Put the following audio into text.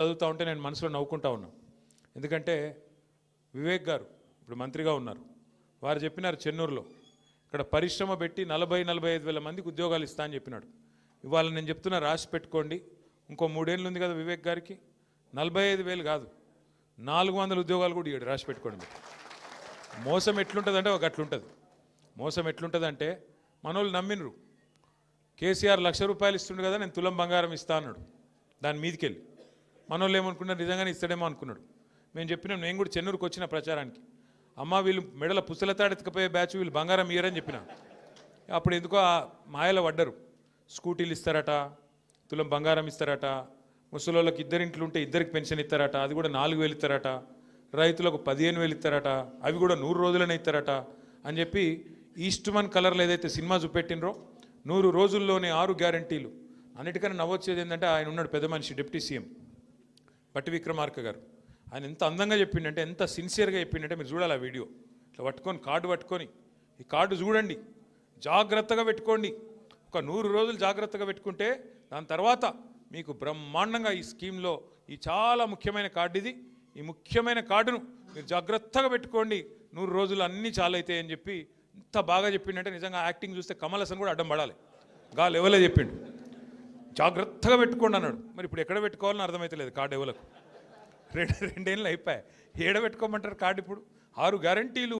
చదువుతూ ఉంటే నేను మనసులో నవ్వుకుంటా ఉన్నా. ఎందుకంటే వివేక్ గారు ఇప్పుడు మంత్రిగా ఉన్నారు. వారు చెప్పినారు చెన్నూరులో ఇక్కడ పరిశ్రమ పెట్టి నలభై నలభై ఐదు వేల మందికి ఉద్యోగాలు ఇస్తా అని చెప్పినాడు. ఇవాళ నేను చెప్తున్నా రాసి పెట్టుకోండి. ఇంకో మూడేళ్ళు ఉంది కదా వివేక్ గారికి. నలభై ఐదు వేలు కాదు నాలుగు వందల ఉద్యోగాలు కూడా ఇవ్వడు రాసి పెట్టుకోండి. మోసం ఎట్లుంటుందంటే ఒక అట్లుంటుంది మోసం ఎట్లుంటుందంటే మనోళ్ళు నమ్మినరు. కేసీఆర్ లక్ష రూపాయలు ఇస్తుండే కదా నేను తులం బంగారం ఇస్తా అన్నాడు. దాని మీదకెళ్ళి. మనోళ్ళు ఏమనుకున్నారు? నిజంగానే ఇస్తాడేమో అనుకున్నాడు. మేము చెప్పినాం నేను కూడా చెన్నూరుకు వచ్చిన ప్రచారానికి. అమ్మ వీళ్ళు మెడల పుస్తలతాడెత్తుకపోయే బ్యాచ్ వీళ్ళు బంగారం ఇయ్యరని చెప్పిన. అప్పుడు ఎందుకో ఆ మాయలో పడ్డరు. స్కూటీలు ఇస్తారట తులం బంగారం ఇస్తారట ముసలోళ్ళకి ఇద్దరింట్లు ఉంటే ఇద్దరికి పెన్షన్ ఇస్తారట అది కూడా నాలుగు వేలు ఇస్తారట రైతులకు పదిహేను వేలు ఇస్తారట అవి కూడా నూరు రోజులనే ఇస్తారట అని చెప్పి ఈస్ట్ మన్ కలర్లో ఏదైతే సినిమా చూపెట్టినరో నూరు రోజుల్లోనే ఆరు గ్యారంటీలు. అన్నిటికన్నా నవ్వొచ్చేది ఏంటంటే ఆయన ఉన్నాడు పెద్ద మనిషి డిప్యూటీ సీఎం. పట్టి విక్రమార్క గారు. ఆయన ఎంత అందంగా చెప్పిండంటే ఎంత సిన్సియర్గా చెప్పిండంటే మీరు చూడాలి ఆ వీడియో. ఇట్లా పట్టుకొని కార్డు పట్టుకొని ఈ కార్డు చూడండి. జాగ్రత్తగా పెట్టుకోండి. ఒక నూరు రోజులు జాగ్రత్తగా పెట్టుకుంటే దాని తర్వాత మీకు బ్రహ్మాండంగా ఈ స్కీమ్లో ఈ చాలా ముఖ్యమైన కార్డు ఇది. ఈ ముఖ్యమైన కార్డును మీరు జాగ్రత్తగా పెట్టుకోండి. నూరు రోజులు అన్నీ చాలైతాయి అని చెప్పి ఇంత బాగా చెప్పిండంటే నిజంగా యాక్టింగ్ చూస్తే కమల్ హాసన్ కూడా అడ్డం పడాలి. గా లెవెలే చెప్పిండు. జాగ్రత్తగా పెట్టుకోండి అన్నాడు. మరి ఇప్పుడు ఎక్కడ పెట్టుకోవాలని అర్థమైతలేదు కార్డు ఎవలకు? రెండు రెండేళ్ళు అయిపోయాయి. ఏడ పెట్టుకోమంటారు కార్డు ఇప్పుడు? ఆరు గ్యారంటీలు